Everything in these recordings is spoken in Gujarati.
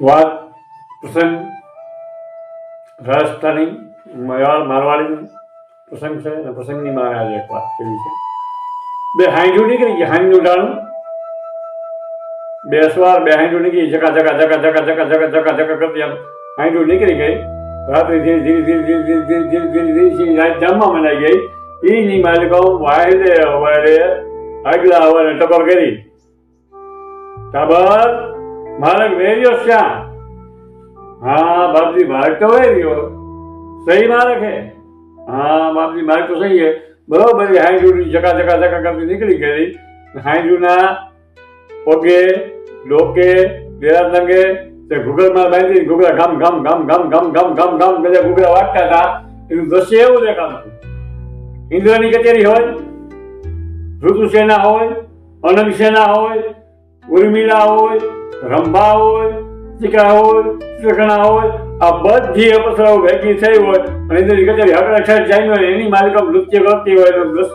વાત પ્રસંગ રાજસ્થાની મારવાડીનો પ્રસંગ છે અને પ્રસંગની મારે આજે એક વાત કેવી છે બે હાંડ્યું નીકળી ગઈ હાંડ્યું ડાળું બે સવાર બે હાંડ્યું નીકળી જકા જકા જકા જકા જકા જકા જકા જકા કરતી આમ હાંડ્યું નીકળી ગઈ રાત્રે ધીરે ધીરે ધીરે ધીરે ધીરે ધીરે ધીરે ધીરે ધીરે ધીરે રાત જામમાં મનાઈ ગઈ એની ની માલિકો વાયરે વાયરે આગલા હવાને ટપર કરી કાબર મારક વેર્યો શ્યા હા, બાપજી મારક તો વેર્યો સહી મારક હે હા, બાપજી મારક તો સહી હે બરોબર એ ચકા ચકા ચકા કરતી નીકળી ગઈ હાઈજુના પગે ડોકે ડેરા તંગે તે ઘૂગલમાં બાંધી ઘૂગળા ગામ ગામ ગામ ગામ ગામ ગામ ગામ ગામ બધા ઘૂગળા વાગતા હતા. એનું દ્રશ્ય એવું દેખાતું ઇન્દ્રની કચેરી હોય, ઋતુસેના હોય, અનંત સેના હોય ઉર્મિલા હોય, રંભા હોય, ચિકા હોય, ચિકણા હોય, આ બધી અપસરાઓ ભેગી થઈ હોય અને એની કચેરી ઠેઠ જાય હોય એની માલિકા નૃત્ય કરતી હોય એનું દૃશ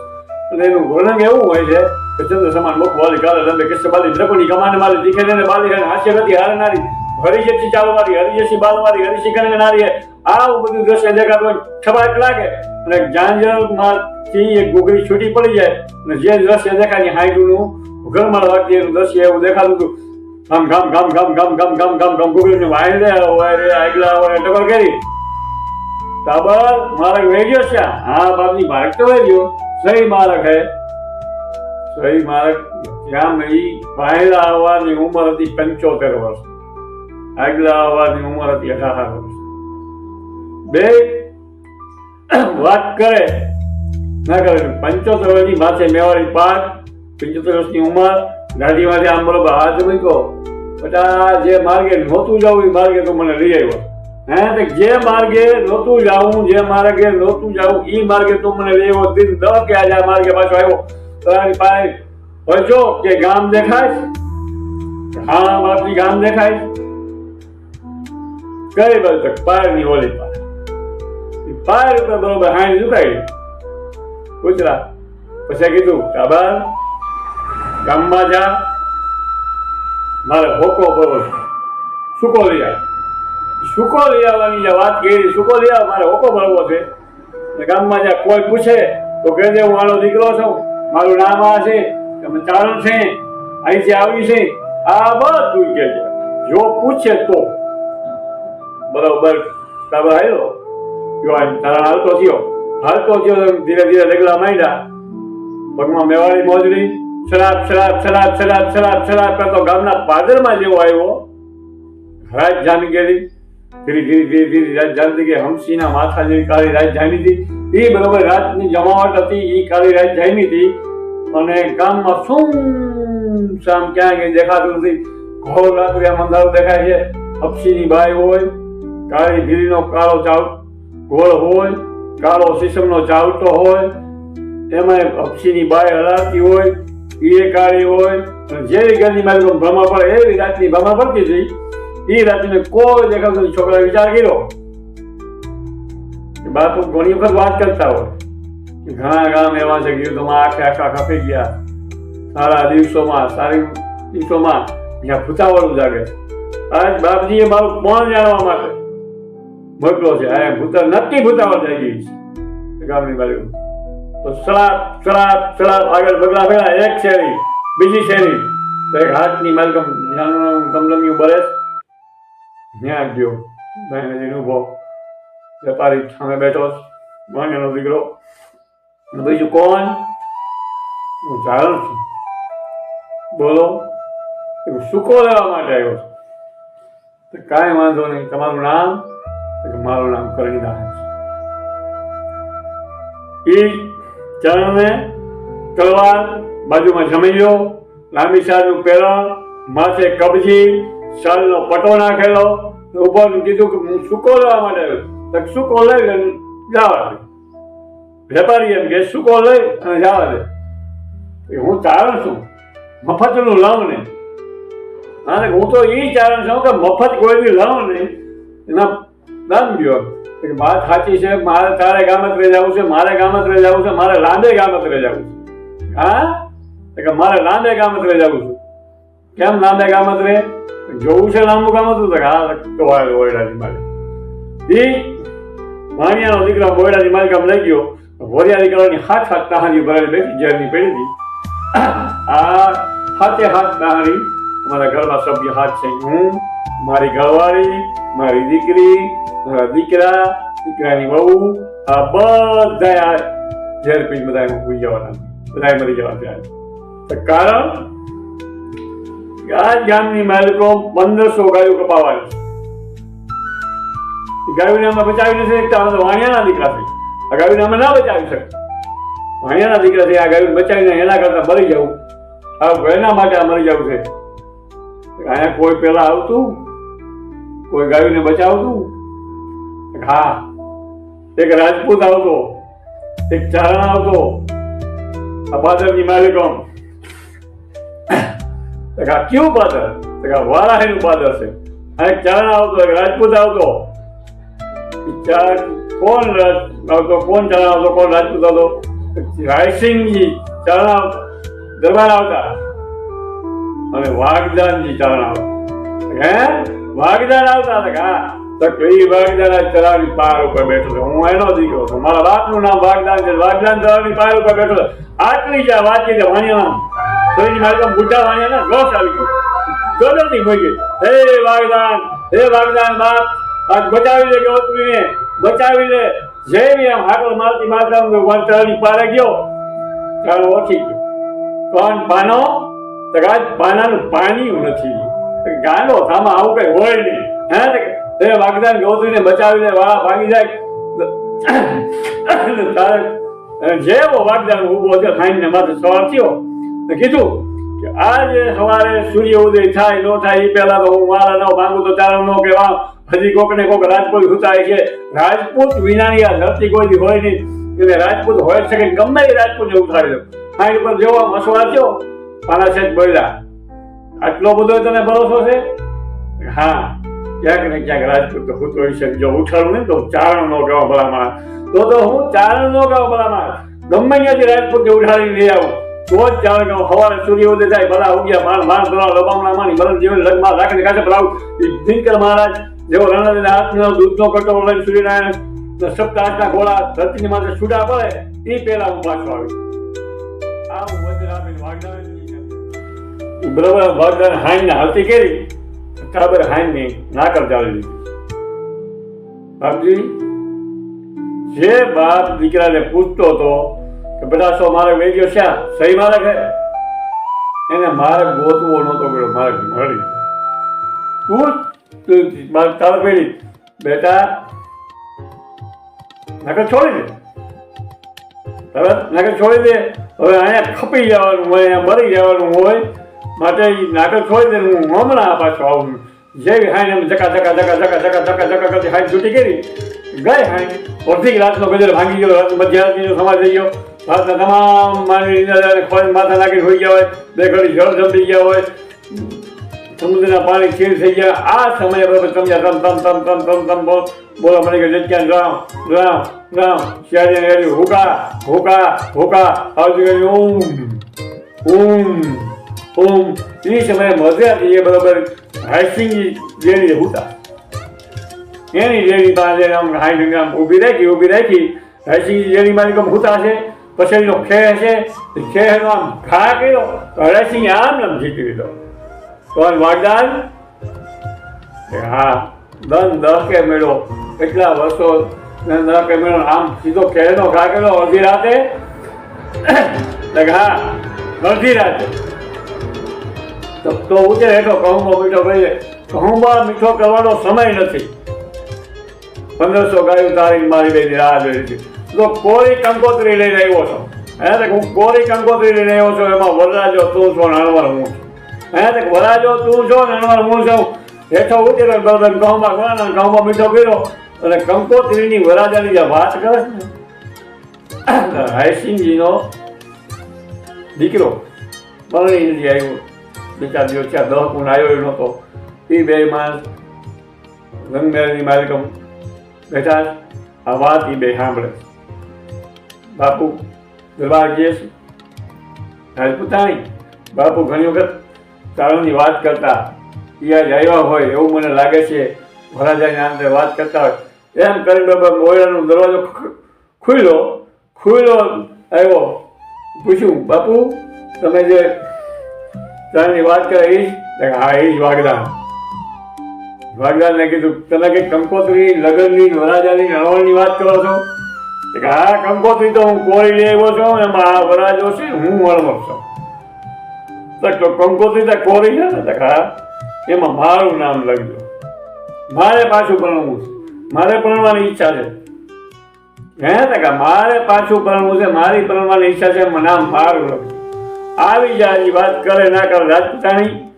અને એનું વર્ણન એવું હોય છે કે ચંદ્ર સમાન મુખ વાલી કાલે લંબે કિસ્સે બાલી દ્રપણી કમાને માલી દીખે ને બાલી અને હાસ્ય ગતિ હારનારી. હરિજેસી ચાલવારી હરિજેસી બાલવારી, હરિશી કનગનારી આવું બધું દ્રશ્ય દેખાતું હોય ખબાક લાગે. અને જાંજરમાંથી એક ગોગરી છૂટી પડી જાય. અને જે દ્રશ્ય દેખાય હાઈડુનું ઘરમાં લાગતી એનું દ્રશ્ય એવું દેખાતું હતું. ગામ ગામ ગામ ગામ ગામ ગામ ગામ ગામ ગામ ગુગરીને વાય રે હોય રે આગલા હોય ટકર કરી. તાબર મારક ગયો છે. હા બાપની મારક તો ગયો. સહી મારક હે. સહી મારક, ત્યાં ઈ વાયલા આવવાની ઉંમર હતી પંચોતેર વર્ષ. આગલા આવવાની ઉંમર હતી અઢાર વર્ષ. બે, વાત કરે. ના કરે, પંચોતેર વર્ષની માથે મેવાડી પાક પંચોતેર વર્ષની ઉંમર ગાડીમાંથી આમ બરોબર હાથ મૂક્યો. બધા જે માર્ગે નહોતું જવું, એ માર્ગે તો મને લઈ આવ્યો. હે જે માર્ગે નહોતું જાવું, જે માર્ગે નહોતું જાવું એ માર્ગે તો મને લઈ આવ્યો. દિન દ કે આજે આ માર્ગે પાછો આવ્યો. તારી પાસે પૂછો કે ગામ દેખાય? હા બાપજી ગામ દેખાય? કઈ બાજુ તક? પારની ઓલી પાર. પાર ઉપર બરોબર હાઈ ઝુકાઈ ગુજરાત પછી કીધું કાબા ગામમાં જા. મારે હોકો ભરો છે. સુકો લઈ સુકો આવવાની જે વાત કરી, સુકો લિયા મારે હોકો ભરવો છે. ગામમાં જા કોઈ પૂછે, તો કહેજે હું આનો દીકરો છું. મારું નામ આ છે. તમે ચારણ છે. અહીંથી આવી છે. આ બધું કે છે. જો પૂછે તો. બરોબર. તારો આવ્યો? તારા હાલતો થયો. હાલતો થયો ધીરે ધીરે રેગલા માંડ્યા. પગમાં મેવાડી મોજડી. શરાબ શરાબ શરાબ શરાબ શરાબ શરાબ કરતો ગામના પાદરમાં જેવો આવ્યો. રાત જામી ગયેલી ધીરે ધીરે ધીરે ધીરે રાત જામતી ગઈ હમસીના માથા જેવી કાળી રાત જામી હતી. એ બરોબર રાતની જમાવટ હતી, એ કાળી રાત જામી હતી. અને ગામમાં શું શામ ક્યાં કઈ દેખાતું નથી. ઘોર રાત્રે મંદારો દેખાય છે. હપસીની બાઈ હોય, કાળી ભીરીનો કાળો ચાવ ગોળ હોય, કાળો સીસમનો ચાવટો હોય. એમાં હપસીની બાય હલાવતી હોય. એ કાળી હોય જેવી ગંદી મારી ભ્રમા પડે, એવી રાતની ભ્રમા પડતી હતી એ રાતને કોઈ દેખાતું છોકરા વિચાર કર્યો. બાપુ, ઘણી વખત વાત કરતા હોય ઘણા ગામ એવા છે કે યુદ્ધમાં આખે આખા ખપી ગયા. સારા દિવસોમાં, સારી દિવસોમાં જ્યાં ભૂતાવાળું જાગે. આજ બાપજીએ મારું કોણ જાણવા માટે મોકલો છે. આ ભૂતા નક્કી ભૂતાવળ થઈ ગઈ છે. ગામની બાજુ તો સલાપ સલાપ સલાપ આગળ બગલા ભેગા એક શેરી, બીજી શેરી. તો એક હાથની માલકમ, નાનું કમલમિયું બરેસ ત્યાં ગયો બહેનજીનો ઊભો. વેપારી સામે બેઠો વાણિયાનો દીકરો. બીજું કોણ? હું જાણું છું. બોલો સુકો લેવા માટે આવ્યો છું. તો કાંઈ વાંધો નહીં, તમારું નામ મારું નામ કરણીદાસ છે એ ચરણને તલવાર બાજુમાં જમેલ્યો લાંબી સારનું પેરણ, માથે કબજી શાળનો પટો નાખેલો. ઊભો કીધું કે હું સૂકો લેવા માટે આવ્યો સૂકો લઈ જવા દે. વેપારી એમ કે સુકો લઈ અને જવા દે. હું ચારણ છું. મફતનું લઉં નહીં અને હું તો એ ચારણ છું કે મફત કોઈ બી લઉં નહીં એના દાન ગયો વાત સાચી છે, મારે તારે ગામત્રે જવું છે, મારે ગામત્રે જવું છે, મારે લાંબે ગામત્રે જવું છે. હા? કે મારે લાંબે ગામત્રે જવું છું. કેમ લાંબે ગામત્રે? જોવું છે લાંબુ કામ હતું તો હા, તો ઓયડાની ઓરડાની એ વાણિયાનો દીકરો બોયડાની માલિકામ લઈ ગયો. વરિયા દીકરાની હાથ હાથ તાહાની ભરાઈ બેઠી, ઝેરની હતી. આ હાથે હાથ તાહાની અમારા ઘરમાં સભ્ય હાથ છે. હું, મારી ઘરવાળી, મારી દીકરી, મારા દીકરા, દીકરાની વહુ, આ બધા આ ઝેર પીને બધા ભૂલી જવાના. બધા મરી જવા ત્યાં કારણ આ ગામની માલિકો પંદરસો ગાયો કપાવાની છે. ગાયોને અમે બચાવી નથી શકતા અમે વાણિયાના દીકરા છે. આ ગાયોને અમે ના બચાવી શકતા વાણિયાના દીકરા છે, આ ગાયોને બચાવીને એના કરતા મરી જવું આ એના માટે આ મરી જવું છે. અહીંયા કોઈ પેલા આવતું? કોઈ ગાયોને બચાવતું? હા. એક રાજપૂત આવતો. એક ચારણ આવતો. આ પાદરની માલિકો આ કયું પાદર? વારાહીનું પાદર છે. એક ચારણ આવતો, એક રાજપૂત આવતો. કોણ આવતો, કોણ ચારણ આવતો, કોણ રાજપૂત આવતો? રાયસિંહજી ચારણ દરબાર આવતા. અને વાગદાન ચારણ આવતા હે? વાગદાન આવતા હતા તો કઈ વાગદાન ચલાવી પાર ઉપર બેઠો હું એનો દીકરો છું. મારા બાપનું નામ વાગદાન છે. વાગદાન ચલાવી પાર ઉપર બેઠો આટલી જ વાતચીત છે વાણિયા તો એની મારી બુઢા વાણિયા ને રોષ આવી ગયો. ગદરથી ભઈ ગઈ હે વાગદાન હે વાગદાન બાપ, આજ બચાવી લે ગોત્રીને બચાવી લે. જેવી એમ હાકલ મારતી માતા તળાવની પારે ગયો. ચાલો ઓછી ગયો. કોણ? પાનો? તો કે પાનાનું પાણી નથી ગાંડો સામા આવું કઈ હોય નહીં. હે તે વાગદાન ગોત્રીને બચાવીને વાળા ભાગી જાય. તારે જેવો વાગદાન ઊભો થયો, ખાઈને માથે સવાર થયો. કીધું કે આજે સવારે સૂર્ય ઉદય થાય, નો થાય એ પહેલા તો હું મારા ન માંગુ તો ચાલો ન કેવા હજી કોક ને કોક રાજપૂત હુતાય છે. રાજપૂત વિનાની આ ધરતી કોઈ હોય નહીં. એટલે રાજપૂત હોય શકે ગમે એ રાજપૂત ઉઠાડી દો. ખાઈ ઉપર જેવો મસવા થયો. છે બોલ્યા, આટલો બધો તને ભરોસો છે? હા, ક્યાંક ને ક્યાંક રાજપૂત હું તો છે જો ઉછાળું ને તો ચારણ નો ગાવ ભલામાં તો તો હું ચારણ નો ગાવ ભલામાં ગમે ત્યાંથી રાજપૂત ઉઠાડીને લઈ આવું. તો જ ચારણ કહું સવારે સૂર્ય ઉદય થાય, ભલા ઉગ્યા માણ માણ ભલા લબામણા માની મરણ જીવન લગમાં રાખીને કાઢે ભલા દિનકર મહારાજ, જેવો રણદેવના હાથનો દૂધનો કટોરો લઈને સૂર્યનારાયણ સપ્તાહના ગોળા ધરતીની માથે છૂટા પડે એ પહેલા હું પાછો આવી આ હું વાગદાન બરોબર વાગદાન હાઈન હાલતી કરી, બરાબર હાઈનની ના ચાલી ચાલી બાપજી, જે બાપ દીકરાને પૂછતો હતો કે, બધા સો મારે વેચ્યો છે? સહી મારે છે? એને મારે ગોતવો નહોતો પડ્યો મારે મળી તું મારે તારે પેલી બેટા, નકર છોડી દે. હવે નકર છોડી દે? હવે અહીંયા ખપી જવાનું હોય, અહીંયા મરી જવાનું હોય માટે ઈ નાકર છોડી દે હું હમણાં પાછો આવું. જેવી હાઈને એમ ધકા જકા ધકા જકા ધકા જકા જકા કરતી હાઈ છૂટી કરી ગઈ હાઈ અડધી રાતનો ગજર ભાંગી ગયો રાત મધ્યરાત્રીનો સમાજ થઈ ગયો. રાતના તમામ માનવી નિંદા માથા નાખી હોઈ ગયા હોય. બે ઘડી જળ જમી ગયા હોય. સમુદ્રના પાણી ખીર થઈ ગયા. આ સમયે બરાબર સમજ્યા તમ તમ તમ તમ તમ તમ બોલ. બોલો મને કે જગ્યા રામ રામ રામ. શિયાળી હુકા હુકા હુકા. આવતી ગઈ ઓમ ઓમ ઓમ એ સમયે મધ્યા એ બરાબર હાઈસિંગી જેની હતા એની જેની પાસે આમ હાઈ આમ ઊભી રાખી ઊભી રાખી, હાઈસિંગી જેની મારી કમ હુતા છે, પછી એનો ખેહ છે ખેહનો આમ ઘા કર્યો, તો હરાસિંગે આમ નામ જીતી લીધો કોણ વાગદાન? હા, દન દહકે મેળો કેટલા વર્ષો ને દહ કે મેળો, આમ સીધો ખેહનો ઘા કર્યો, અડધી રાતે. હા, અડધી રાતે. તો ઉતરે હેઠો કહુંબો મીઠો કહીએ. કહુંબા મીઠો કરવાનો સમય નથી. પંદરસો ગાયું તારી મારી બેની રાહ જોઈ છે તો કોરી કંકોત્રી લઈને આવ્યો છો, હે હું કોરી કંકોત્રી લઈને આવ્યો છું, એમાં વરરાજો તું છો ને અણવર હું છું. હે તો વરાજો તું છો ને અણવર હું છું. હેઠો ઉતરે ગરદન ઘઉંમાં ગણા ઘઉંમાં મીઠો કર્યો. અને કંકોત્રીની વરાજાની જે વાત કરે છે ને, રાયસિંહજીનો દીકરો પરણી નથી આવ્યો. બે ચાર દિવસ ત્યાં દહ ગુણ આવ્યો નહોતો. એ બે માણસ રંગમેળની માલિકમ બેઠા આ વાત એ બે સાંભળે બાપુ દરબાર જઈએ છું. રાજપૂતાણી બાપુ ઘણી વખત ચારણની વાત કરતા એ આજ આવ્યા હોય એવું મને લાગે છે વરાજાની અંદર વાત કરતા હોય. એમ કરીને બાબા મોયરાનો દરવાજો ખુલ્યો ખુલ્યો આવ્યો. પૂછ્યું, બાપુ, તમે જે તારની વાત કરે એ જ હા, એ જ વાગદાન. વાગદાનને કીધું તને કે કંકોત્રી લગનની વરાજાની નળવણની વાત કરો છો? કે, હા, કંકોત્રી તો હું કોળી લઈ આવ્યો છું એમાં આ વરાજો છે, હું વળમો છું. તો કંકોત્રી તો કોરી છે ને? હા, એમાં મારું નામ લખજો. મારે પાછું ભણવું છે. મારે ભણવાની ઈચ્છા છે. હે? તો કે, મારે પાછું ભણવું છે, મારી ભણવાની ઈચ્છા છે નામ મારું લખજો. આવી એ વાત કરે, ના કરે, રાજપૂતાણી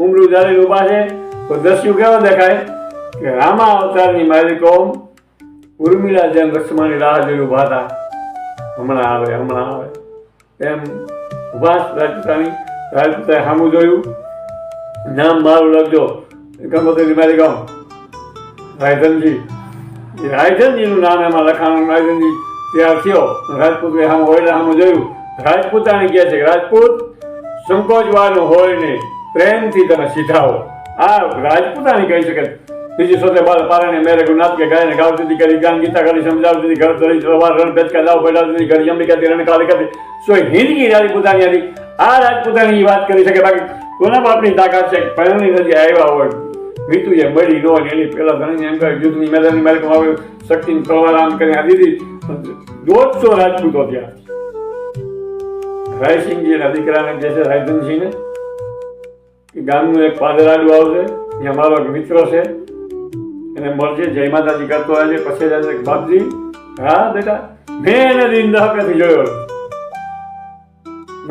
ઉમરું જાળી ઊભા છે. તો દસ્યુ કેવો દેખાય? કે રામા અવતારની માલિકો ઉર્મિલા જેમ લક્ષ્મણની રાહ જોઈ ઊભા હતા. હમણાં આવે હમણાં આવે. એમ ઊભા રાજપૂતાણી. રાજપૂતાએ સામું જોયું. નામ મારું લખજો. ગમતરી મારી ગામ રાયધનજી. રાયધનજીનું નામ એમાં લખાણું, રાયધનજી તૈયાર થયો. રાજપૂતે સામે ઓયલા સામે જોયું. રાજપૂતાણી કહે છે રાજપૂત, સંકોચવાનું હોય નહીં. પ્રેમથી તમે સીધાવો. આ રાજપૂતાણી કહી શકે. બીજી સોતે બાલ પારણે મેરે ગુનાથ કે ગાયને ગાવતી હતી કરી ગાન ગીતા કરી સમજાવતી હતી, ઘર ધરી સવાર રણ પેચકા લાવ પેડાવતી હતી જમી કહેતી રણ કાળી કરતી સો હિંદકી રાજપૂતાણી હતી. આ રાજપૂતાણી વાત કરી શકે. બાકી કોના બાપની તાકાત છે? પહેલાની નદી આવ્યા હોય મીતુ એ મળી નો એની પેલા ધણી એમ કહે, યુદ્ધની મેદાનની માલિક આવે શક્તિની પ્રવાહ આમ કરી આ દીધી. દોઢસો રાજપૂતો ત્યાં રાયસિંહજી એના દીકરાને કહે છે રાયધનસિંહને કે ગામનું એક પાદરાડું આવશે એ મારો એક મિત્ર છે, એને મળશે, જય માતાજી કરતો હોય છે, પછી જાય બાપજી, હા બેટા, મેં એને દિન દહકેથી જોયો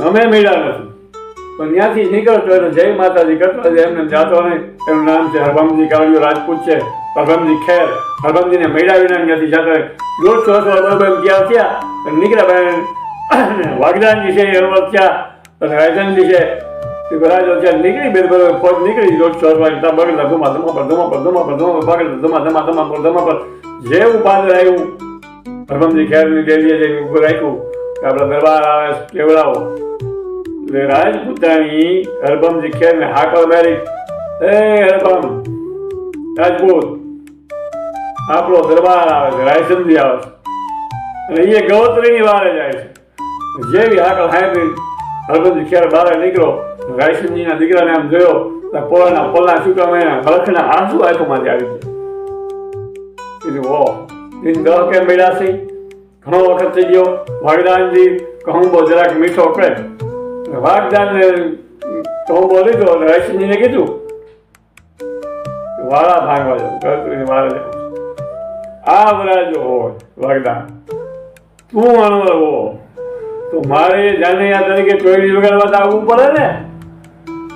અમે મળ્યા નથી. પણ ત્યાંથી નીકળતો એટલે જય માતાજી કરતો હોય એમને જાતો નહીં. એનું નામ છે હરભમજી કાળિયો રાજપૂત છે. હરભમજી ખેર. હરભમજીને મેળાવીને ત્યાંથી જાતો દોઢસો અથવા બરોબર ગયા થયા નીકળ્યા ભાઈ વાગદાનજી છે એ વચ્ચા અને રાયધનજી છે એ બધા જો ત્યાં નીકળી બે ફોજ નીકળી રોજ વર્ષ વાગે બગડતા ધુમા ધમા પર ધમા પર ધમા પર ધમા પર ધમા ધમા ધુમા પર, ધમા પર. જેવું ઉપાદ આવ્યું હરભમજી ખેરની દેવીએ જે ઉપર રાખ્યું, કે આપણા દરબાર આવે કેવડાવો. એટલે રાજપૂતાણી હરભમજી ખેરને હાકલ મારી. એ હરબમ રાજપૂત આપણો દરબાર આવે છે રાયચંદી આવે છે. અને એ ગવત્રીની વારે જાય છે. જેવી આકલ હાંભળી હરભમજી ક્યારે બહાર નીકળો રાયસિંહજીના દીકરાને આમ જોયો, તો પોળાના પલ્લા છૂટા મેં હળખના આંસુ આંખોમાંથી આવી ગયા. કીધું ઓ દિન દહ કેમ મળ્યા છે? ઘણો વખત થઈ ગયો. વાગદાનજી કહુંબો જરાક મીઠો કરે. વાગદાનને કહુંબો લીધો અને રાયસિંહજીને કીધું, વાળા ભાંગવા ગણતરીને વાળા આ વરાજો હોય વાગદાન તું આનો તો મારે જાનૈયા તરીકે ટોયલી બગાડવા તો આવવું પડે ને?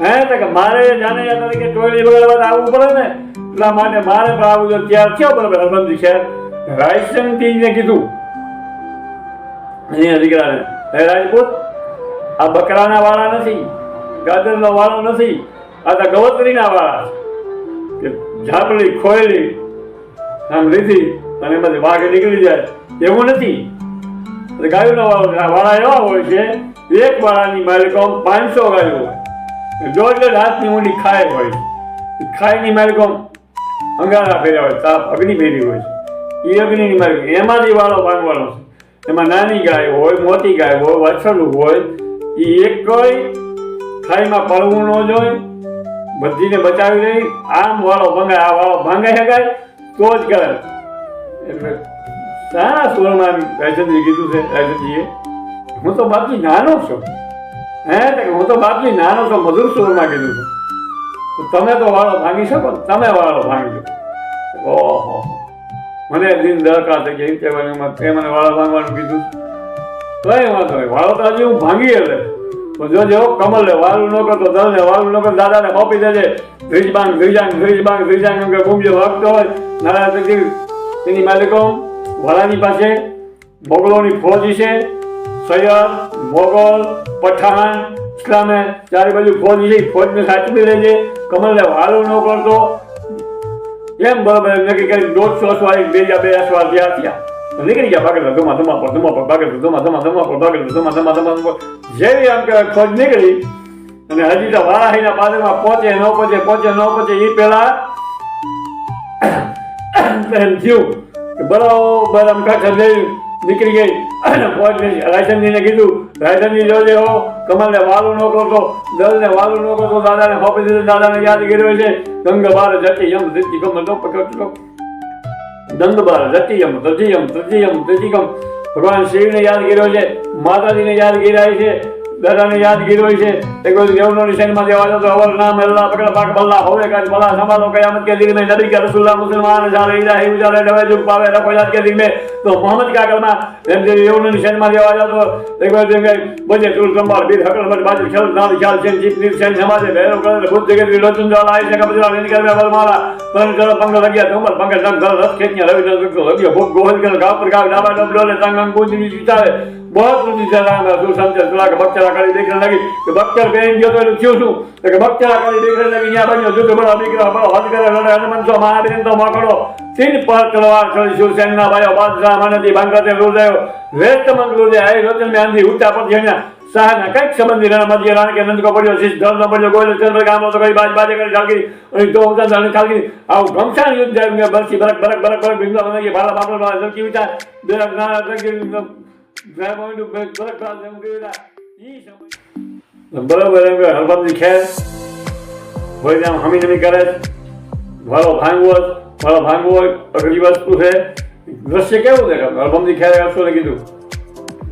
હે, તો કે મારે જાનૈયા તરીકે ટોયલી બગાડવા આવવું પડે ને? એટલા માટે મારે પણ આવું જો ત્યાર થયો બરાબર હરબંધી ખેર રાયચંદજીને કીધું. અહીંયા દીકરાને, હે રાજપૂત, આ બકરાના વાળા નથી, ગાજરનો વાળો નથી, આ તો ગવતરીના વાળા કે ઝાપડી ખોયલી, આમ લીધી, અને એમાંથી વાઘ નીકળી જાય. એવું નથી. ગાયોનો વાળો એવા હોય છે, એક વાળાની માલિકોમ પાંચસો ગાયો દોઢ હાથની ઊંડી ખાય હોય. ખાયની માલિકોમ અંગારા ફેર્યા હોય તાપ અગ્નિ ફેરી હોય છે. એ અગ્નિની માલિક. એમાંથી વાળો ભાંગવાનો છે. એમાં નાની ગાય હોય, મોટી ગાય હોય, વાછરડું હોય એ એક હોય ખાઈમાં પડવું ન જોઈએ. બધીને બચાવી દઈ આમ વાળો ભંગાય, આ વાળો ભાંગાઈ શકાય, તો જ કરે. એટલે સારા સુરમાં રાયચંદ્રજી કીધું છે રાયચંદ્રજીએ હું તો બાપજી નાનો છું. હે કે, હું તો બાપજી નાનો છું, મધુર સુરમાં કીધું છું. તમે તો વાળો ભાંગી શકો? તમે વાળો ભાંગી શકો. ઓહો. મને દિન દરકાર થઈ ગઈ કહેવાની તે મને વાળો ભાંગવાનું કીધું કઈ વાંધો નહીં, વાળો તો હજી હું ભાંગી એટલે. તો જો જેવો કમલ લે વાળું ન કરતો દલ ને વાળું ન કરતો, દાદાને મોપી દેજે ધ્રીજ બાંગ ધ્રીજાંગ ધ્રીજ બાંગ ધ્રીજાંગ એમ કે બૂમજો વાગતો હોય, નારાયણ એની માલિકો. વાળાની પાસે મોગલોની ફોજ છે સૈયદ, મોગલ, પઠાણ, ઇસ્લામે ચારે બાજુ ફોજ છે ફોજને સાચવી લેજે કમલને વાલો ન કરતો. એમ બરાબર નક્કી કરી દોઢસો અસવાળી બે બે અસવાર જ્યાં ત્યાં નીકળી ગયા ભાગે ધુમા ધુમા પર ધુમા પર ભાગે ધમા ધુમા, ધમા પર ભાગે ધુમા ધમા ધમા ધમા જેવી આમ કે ફોજ નીકળી અને હજી તો વારાહીના પાદરમાં પહોંચે, ન પહોંચે પહોંચે, ન પહોંચે એ પહેલા એમ થયું બરાબર આમ કાંઠે જઈ નીકળી ગઈ. અને પહોંચી રાયસનજીને કીધું, રાયસનજી જો હો કમલને વાલું ન કરતો. દલને વાલું ન કરતો. દાદાને ફોપી દીધું. દાદાને યાદ કર્યો છે. ગંગ બાર જતી યમ ધીતી ગમ તો પકડતો દંગ બાર જતીયમ તજીયમ તજીયમ ગમ. ભગવાન શિવને યાદ કર્યો છે. માતાજીને યાદ કર્યા છે. દાદાને યાદગીર હોય છે. તે કોઈ દેવનો નિશાનમાં દેવા જતો અવર નામ અલ્લાહ પકડ પાક બલ્લા હોવે કાજ ભલા સંભાલો કયામત કે દિન મેં નબી કે રસુલ્લા મુસલમાન જાલે ઇલાહી ઉજાલે ડવે જુક પાવે. રખો યાદ કે દિન મેં તો મોહમ્મદ કાગળમાં જેમ જે દેવનો નિશાનમાં દેવા જતો એક કોઈ જેમ કે બજે ટુલ સંભાળ, બીર હકલ મત બાજુ ખેલ નામ ખ્યાલ છે, જીત નીર છે સમાજે ભેરો કરે ભૂત જગત વિલોચન જાલ આય છે કબજરા લેન કરે બલ મારા પણ કર પંગ લગ્યા તો પંગ ડંગ ઘર રસ ખેત ને રવિ રસ લગ્યો, ભોગ ગોહલ કર ગાવ ગાવ, ડાબા ડબલો ને સંગ અંગુંજ વિચારે. બસ સુધી શું સમજે થોડાક બચ્ચરા કાઢી દેખરેખ લાગી કે બક્કર બેન ગયો તો એનું થયું શું? કે બચ્ચરા કાઢી દેખરેખ લાગી અહીંયા બન્યો. શું કે બળા દીકરા બળો હદ કરે રડે હનુમાન તો મહાબેન તો મકડો તીન પર તલવાર છોડી શિવસેનના ભાઈઓ, બાદશાહ માનેથી ભાંગતે રૂજાયો વેસ્ટમન રૂજે આઈ રતન મેંધી ઉતા પર જેણ્યા સાહેબના કંઈક સંબંધી રાણા મધ્ય રાણા કે નંદકો પડ્યો શીશ ધર્મ પડ્યો, ગોયલ ચંદ્ર ગામ તો કઈ બાજ બાજે કરી ચાલકી અને તો ઉતા ચાલની ચાલકી આવું ઘમસાણ યુદ્ધ જાય બરસી બરક બરક બરક બરક ભીમલા મને કે ભાલા બાપલા ઝલકી ઉતા બે બરક બાદ એમ સમય બરોબર એમ કે હરબમની ખેર હોય આમ હમી નમી કરે વાળો ભાંગવો વાળો ભાંગવો અઘરી વસ્તુ છે દ્રશ્ય કેવું દેખાય હરબમની ખેર આપશો કીધું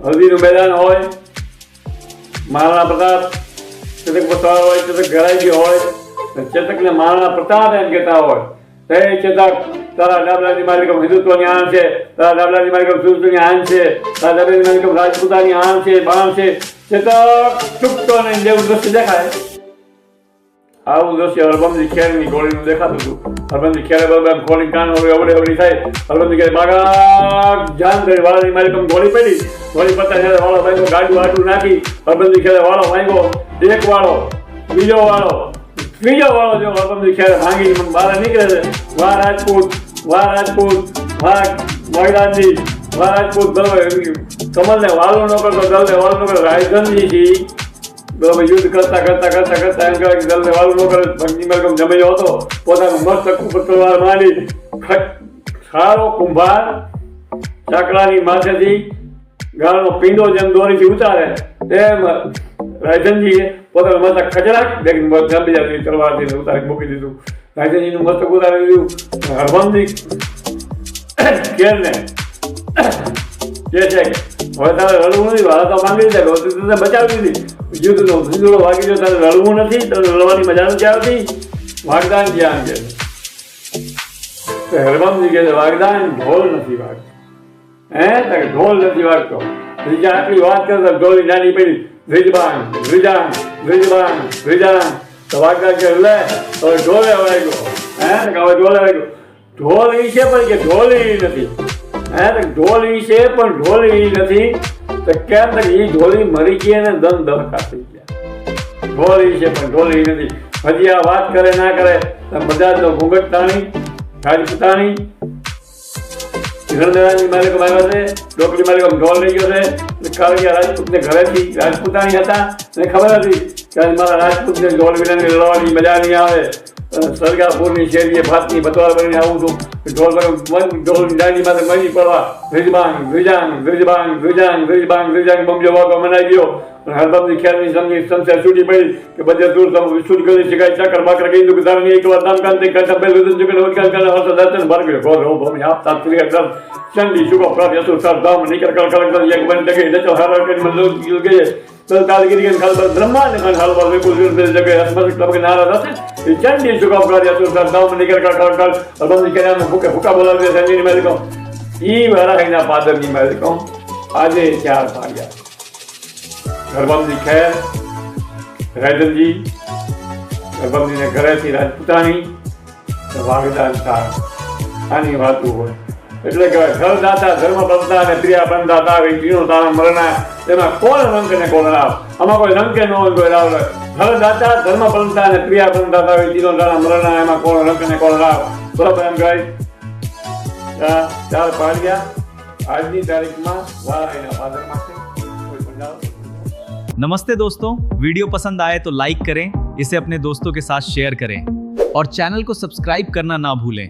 હલ્દીનું મેદાન હોય મહારાણા પ્રતાપ ચેતક બસવાર હોય ચેતક ઘરાઈ ગયો હોય ચેતકને મહારાણા પ્રતાપ એમ કહેતા હોય તે ચેતક તારા ડાબલાની માલિકમ હિન્દુત્વની આણ છે, તારા ડાબલાની માલિકમ સુરતની આણ છે, તારા ડાબલાની માલિકમ રાજપૂતાની આણ છે, બાણ છે. ચેતક ચૂકતો ને જેવું દ્રશ્ય દેખાય. આવું દ્રશ્ય હરબમની ખેરની ગોળીનું દેખાતું હતું. હરબમની ખેરે બરાબર ગોળી કાન હવે અવડે અવડી થાય. હરબમની ખેરે બાગા જાન કરી વાળાની મારી કમ ગોળી પડી. ગોળી પતા જ્યારે વાળો ભાંગો ગાડું આડું નાખી. હરબમની ખેરે વાળો ભાંગો એક વાળો, બીજો વાળો. ત્રીજો વાળો જો તમને ખ્યાલ ભાંગી બહાર નીકળે છે વા રાજપૂત વા રાજપૂત વા મહિલાજી વા બરાબર કમલને વાલો ન કરતો દલને વાલો ન કરતો રાયધનજી બરાબર યુદ્ધ કરતા કરતા કરતા કરતા એમ કહેવાય દલને વાળું ન કરે ભંગની મરકમ જમાયો હતો પોતાનું મસ્ત તલવાર માંડી ખટ સારો કુંભાર ચાકડાની માથેથી ગાળનો પીંડો જેમ દોરીથી ઉતારે તેમ રાયધનજીએ પોતાનું મસ્તક ખચરાક દેખીને જંબી જાય તલવારથી ઉતારી મૂકી દીધું. રાયધનજીનું મસ્તક ઉતારી દીધું. હરભમની કેરને કે છે હવે તારે રડવું નથી, વાળા તો માંગી લીધા કે તને બચાવી દીધી. યુદ્ધનો ધૂંધળો વાગી ગયો, તારે રડવું નથી તને રડવાની મજા નથી આવતી. વાગદાન જ્યાં કે હરબામજી કહે છે, વાગદાન ઢોલ નથી વાગતો. હે? ઢોલ નથી વાગતો. ત્રીજા આટલી વાત કરે તો ઢોલની નાની પડી. ધ્રિજબાન ધ્રિજાન ધ્રિજબાન ધ્રિજાન તો કે લે, હવે ઢોલે વાગ્યો હે ને હવે ઢોલે વાગ્યો ઢોલ ઈ છે પણ કે ઢોલ એ નથી. હે ને ઢોલ ઈ છે પણ ઢોલ ઈ નથી. તો કેમ તક ઈ ઢોલી મરી ગઈ અને દમ દહકા થઈ ગયા. ઢોલ ઈ છે પણ ઢોલ નથી. હજી આ વાત કરે, ના કરે બધા તો ઘૂંઘટતાણી રાજપૂતાણી હિરણદેવાની માલિક આવ્યા છે ડોકરી માલિક ઢોલ લઈ ગયો છે કાળિયા રાજપૂતને ઘરેથી રાજપૂતાણી હતા અને ખબર હતી કે મારા રાજપૂતને ઢોલ વિનાની લડવાની મજા નહીં આવે? સરગાપુરની શેરીએ ભાતની બતવાર બનીને આવું છું. ઢોલ વગર મન ઢોલની દાંડી માથે મરી પડવા. રિજબાંગ રિજાંગ રિજબાંગ રિજાંગ રિજબાંગ રિજાંગ બમજો વાગો મનાઈ ગયો. હરબમની ખેરની સમજી સમસ્યા છૂટી પડી કે બધે દૂર સમ વિસ્તુત કરી શકાય. ચક્કર બાકર કઈ દુઃખ ધારની એક વાર નામ કાંતિ કરતા પહેલું દુઃખ જગત ઉત્કાલ કરે હર્ષ દર્શન ભર ગયો ગોર હો, ભૂમિ આપતા ત્રિય દર્શ ચંડી શુકો પ્રાપ્ત યસુ સર, ધામ, નિકર, કળ કળ કળ એક બન ટકે નચો હર કરી મલ્લો ગયો ગયે તલ કાલગીરી કે ખાલ પર પાદરની માલિકો. આજે ચાર ભાગ્યા. ગરબમની ખેર રાયધનજી ગરબમજીને ઘરેથી રાજપૂતાણી વાગદાન થાય આની વાતું હોય એટલે કે ઘરદાતા ધર્મ બનતા અને પ્રિયા આવે જીનો તારા મરણા, તેમાં કોણ રંગ ને કોણ રાવ? આમાં કોઈ રંગ કે ન હોય, કોઈ રાવ ઘરદાતા ધર્મ બનતા અને પ્રિયા આવે જીનો તારા મરણા, એમાં કોણ રંગ ને કોણ રાવ? બરાબર એમ કહેવાય? ચાર પાડ્યા. આજની તારીખમાં વાળા એના પાદરમાં માટે કોઈ પણ नमस्ते दोस्तों वीडियो पसंद आए तो लाइक करें इसे अपने दोस्तों के साथ शेयर करें और चैनल को सब्सक्राइब करना ना भूलें